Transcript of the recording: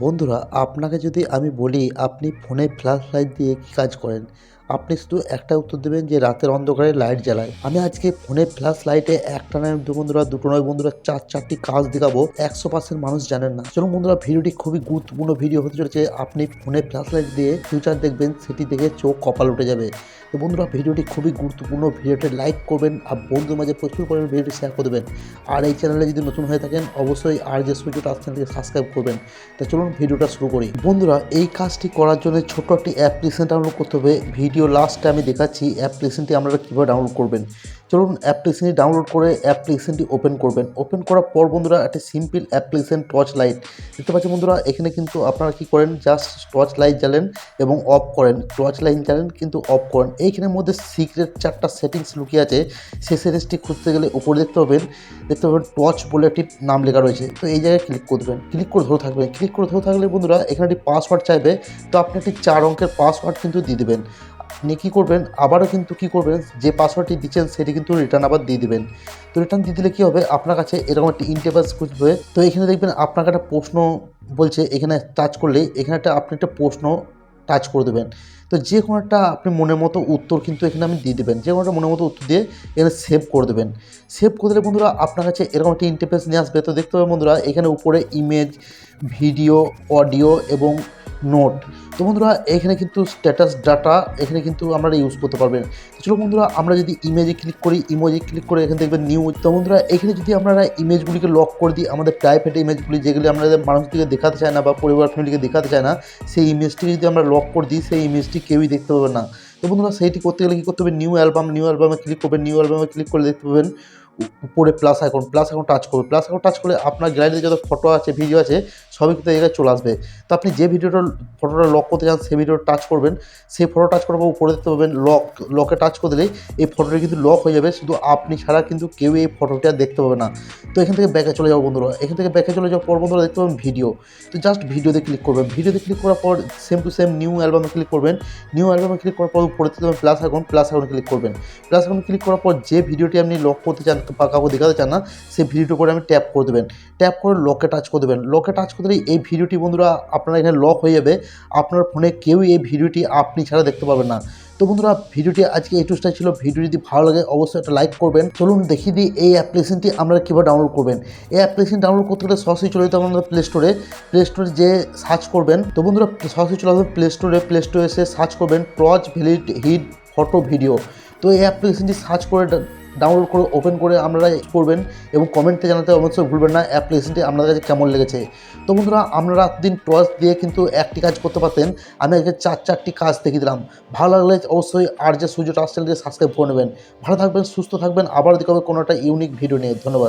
বন্ধুরা আপনাকে যদি আমি বলি আপনি ফোনে ফ্ল্যাশ লাইট দিয়ে কী কাজ করেন? আপনি শুধু একটা উত্তর দেবেন যে রাতের অন্ধকারে লাইট জ্বালায়। আমি আজকে ফোনে ফ্ল্যাশ লাইটে একটা নয় দু বন্ধুরা, দুটো নয় বন্ধুরা চার, চারটি কাজ দেখাবো। একশো পার্সেন্ট মানুষ জানেন না। চলুন বন্ধুরা, ভিডিওটি খুবই গুরুত্বপূর্ণ ভিডিও হতে চলেছে। আপনি ফোনে ফ্ল্যাশ লাইট দিয়ে ফিউচার দেখবেন, সেটি দেখে চোখ কপাল উঠে যাবে। তো বন্ধুরা, ভিডিওটি খুবই গুরুত্বপূর্ণ। ভিডিওটি লাইক করবেন আর বন্ধুর মাঝে প্রচুর পরিমাণে ভিডিওটি শেয়ার করে দেবেন। আর এই চ্যানেলে যদি নতুন হয়ে থাকেন, অবশ্যই আর যে সূর্য টাচ চ্যানেলকে সাবস্ক্রাইব করবেন। তো চলুন ভিডিওটা শুরু করি। বন্ধুরা, এই কাজটি করার জন্য ছোট একটি অ্যাপ্লিকেশন ডাউনলোড করতে হবে। ভিডিও লাস্টে আমি দেখাচ্ছি অ্যাপ্লিকেশনটি আপনারা কীভাবে ডাউনলোড করবেন? চলুন অ্যাপ্লিকেশনটি ডাউনলোড করে অ্যাপ্লিকেশনটি ওপেন করবেন। ওপেন করার পর বন্ধুরা, একটা সিম্পল অ্যাপ্লিকেশন টর্চ লাইট দেখতে পাচ্ছেন বন্ধুরা, এখানে কিন্তু আপনারা কী করেন জাস্ট টর্চ লাইট জ্বালেন এবং অফ করেন। টর্চ লাইট জ্বালেন, কিন্তু অফ করেন। এইখানের মধ্যে সিক্রেট চারটা সেটিংস লুকিয়ে আছে। সেই সেটিংসটি খুঁজতে গেলে উপরে দেখতে পাবেন দেখতে পাবেন টর্চ বলে একটি নাম লেখা রয়েছে। তো এই জায়গায় ক্লিক করবেন ক্লিক করে ধরে থাকবেন। ক্লিক করে ধরে থাকলে বন্ধুরা, এখানে একটি পাসওয়ার্ড চাইবে। তো আপনি একটি চার অঙ্কের পাসওয়ার্ড কিন্তু দিয়ে দেবেন। আপনি কী করবেন, আবারও কিন্তু কী করবেন, যে পাসওয়ার্ডটি দিচ্ছেন সেটি কিন্তু রিটার্ন আবার দিয়ে দেবেন। তো রিটার্ন দিয়ে দিলে কী হবে? আপনার কাছে এরকম একটি ইন্টারভাস খুঁজবে তো এখানে দেখবেন আপনাকে একটা প্রশ্ন বলছে, এখানে টাচ করলে এখানে একটা আপনি একটা প্রশ্ন টাচ করে দেবেন। তো যে কোনো একটা আপনি মনের মতো উত্তর কিন্তু এখানে আমি দিয়ে দেবেন। যে কোনো একটা মনের মতো উত্তর দিয়ে এখানে সেভ করে দেবেন। সেভ করে দিলে বন্ধুরা আপনার কাছে এরকম একটা ইন্টারফেস নিয়ে আসবে। তো দেখতে হবে বন্ধুরা, এখানে উপরে ইমেজ ভিডিও অডিও এবং নোট। তো বন্ধুরা, এখানে কিন্তু স্ট্যাটাস ডাটা এখানে কিন্তু আমরা ইউজ করতে পারবেন। চলো বন্ধুরা, আমরা যদি ইমেজে ক্লিক করি ইমেজে ক্লিক করে এখানে দেখবেন নিউ তো বন্ধুরা, এখানে যদি আমরা ইমেজগুলিকে লক করে দিই, আমাদের প্রাইভেট ইমেজগুলি যেগুলি আমরা মানুষটিকে দেখাতে চায় না বা পরিবার ফ্যামিলিকে দেখাতে চায় না, সেই ইমেজটিকে যদি আমরা লক করে দিই, সেই ইমেজটি কেউই দেখতে পাবে না। তো বন্ধুরা, সেইটি করতে গেলে কী করতে হবে? নিউ অ্যালবাম নিউ অ্যালবামে ক্লিক করবেন নিউ অ্যালবামে ক্লিক করে দেখতে পাবেন, উপরে plus icon plus icon touch করবে। প্লাস আইকন টাচ করলে আপনার গ্যালারিতে যত ফটো আছে ভিডিও আছে সবই কিন্তু জায়গায় চলে আসবে। তো আপনি যে ভিডিওটা ফটোটা লক করতে চান, সেই ভিডিওটা টাচ করবেন। সেই ফটো টাচ করার পর উপরে দেখতে পাবেন লক লকে টাচ করে দিলেই এই ফটোটা কিন্তু লক হয়ে যাবে। শুধু আপনি ছাড়া কিন্তু কেউ এই ফটোটা দেখতে পাবে না। তো এখান থেকে ব্যাকে চলে যাব বন্ধুরা। এখান থেকে ব্যাকে চলে যাওয়ার পর বন্ধুরা দেখতে পাবেন ভিডিও তো জাস্ট ভিডিওতে ক্লিক করবেন। ভিডিওতে ক্লিক করার পর সেম টু সেম নিউ অ্যালবামে ক্লিক করবেন। নিউ অ্যালবামে ক্লিক করার পর উপরে দেখতে পাবেন plus icon plus icon click করবেন। প্লাস আইকন ক্লিক করার পর যে ভিডিওটি আপনি লক করতে চান বা কাউকে দেখাতে চান না, সেই ভিডিওটি করে আমি ট্যাপ করে দেবেন। ট্যাপ করে লকে টাচ করে দেবেন। লকে টাচ করে দিলেই এই ভিডিওটি বন্ধুরা আপনার এখানে লক হয়ে যাবে। আপনার ফোনে কেউই এই ভিডিওটি আপনি ছাড়া দেখতে পাবেন না। তো বন্ধুরা, ভিডিওটি আজকে এই টুসটাই ছিল। ভিডিও যদি ভালো লাগে, অবশ্যই একটা লাইক করবেন। চলুন দেখিয়ে দিই, এই অ্যাপ্লিকেশনটি আপনারা কীভাবে ডাউনলোড করবেন? এই অ্যাপ্লিকেশন ডাউনলোড করতে গেলে সরাসরি চলে যেতে আমাদের প্লে স্টোরে প্লে স্টোরে যে সার্চ করবেন, তো বন্ধুরা সরাসরি চলে আসবেন প্লে স্টোরে প্লে স্টোরে এসে সার্চ করবেন torch valid hit photo video তো এই অ্যাপ্লিকেশনটি সার্চ করে ডাউনলোড করে ওপেন করে আপনারা করবেন এবং কমেন্টে জানাতে অবশ্যই ভুলবেন না। অ্যাপ্লিকেশনটি আপনাদের কাছে কেমন লেগেছে? তো বন্ধুরা, আপনারা দিন টর্চ দিয়ে কিন্তু একটি কাজ করতে পারতেন। আমি আজকে চার, চারটি কাজ দেখিয়ে দিলাম। ভালো লাগলে অবশ্যই আর যে সূর্য দিয়ে সাবস্ক্রাইব করে নেবেন। ভালো থাকবেন, সুস্থ থাকবেন। আবার দেখা হবে কোনো একটা ইউনিক ভিডিও নিয়ে। ধন্যবাদ।